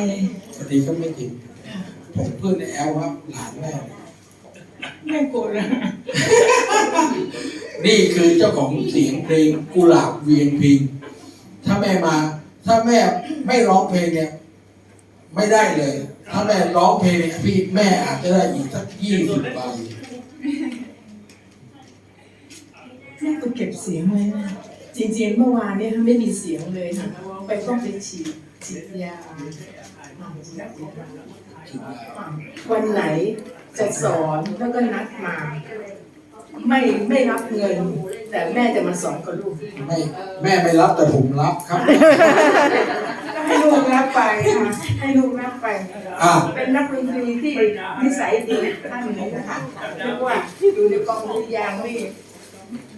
สวัสดีก็ไม่จริงผมเพื่อนในแอลครับหลานแม่ไม่โกรธนะนี่คือเจ้าของเสียงเพลงกุหลาบเวียงพิง ถ้าแม่มา ถ้าแม่ไม่ร้องเพลงเนี่ย ไม่ได้เลย ถ้าแม่ร้องเพลงเนี่ยพี่แม่อาจจะได้อีกสักยี่สิบใบแม่ก็เก็บเสียงไว้นะ จริงๆเมื่อวานเนี่ยไม่มีเสียงเลยค่ะร้องไปต้องไปฉีดฉีดยาวันไหนจะสอนแล้วก็นัดมา ไม่ไม่รับเงิน แต่แม่จะมาสอนกับลูกไม่แม่ไม่รับแต่ผมรับครับก็ให้ลูกรับไปค่ะให้ลูกรับไปอะเป็นนักดนตรีที่นิสัยดีท่านหนึ่งนะคะเรียกว่าอยู่ในกองดุริยางค์นี่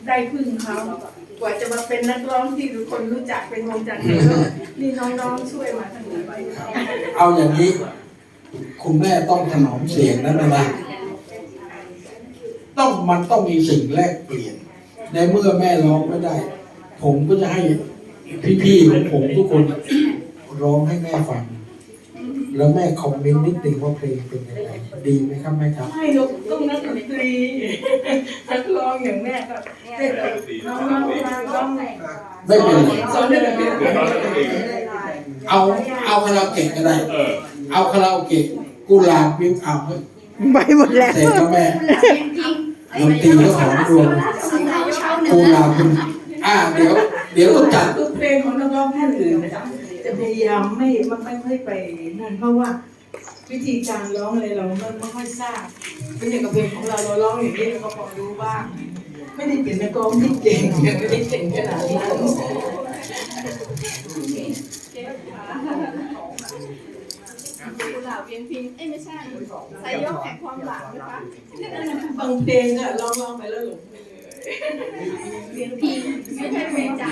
ได้พึ่งเขา กว่าจะมาเป็นนักร้องที่ทุกคนรู้จักเป็นวงจันทร์เทโลนี่น้องๆช่วยมาทั้งนั้นเอาอย่างนี้ คุณแม่ต้องถนอมเสียงนั้นนะนะต้องมันต้องมีสิ่งแลกเปลี่ยน ในเมื่อแม่ร้องไม่ได้ ผมก็จะให้พี่ๆของผมทุกคนร้องให้แม่ฟัง แล้วแม่คอมเมนต์นิดนึงว่าเพลงเป็นยังไงดีไหมครับแม่ครับไม่ลูกต้องนักดนตรีนักร้องอย่างแม่ก็ได้แต่น้องๆมาร้องไม่เป็นไรสอนได้แบบนี้เอาเอาคาราโอเกะก็ได้เอาคาราโอเกะกุหลาบวิวเอาเฮ้ยไปหมดแล้วเสร็จแล้วแม่ดนตรีก็หอมรวมกุหลาบเป็นอ่าเดี๋ยว เดี๋ยวต้องจัดเพลงของนักร้องท่านอื่นนะคะ จะพยายามไม่ไม่ไม่ค่อยไปนั่นเพราะว่าวิธีการร้องอะไรเราไม่ไม่ค่อยทราบเป็นอย่างกับเพลงของเราเราร้องอย่างนี้เราก็พอรู้บ้างไม่ได้เป็นนักร้องที่เก่งยังไม่ได้เก่งขนาดนั้นกุหลาบเวียงพิงเอ้ยไม่ใช่ใสายกแห่งความหลังนะคะบางเพลงอะร้องร้องไปแล้วหลงไปเลยเวียงพิงไม่ใช่เพลงจา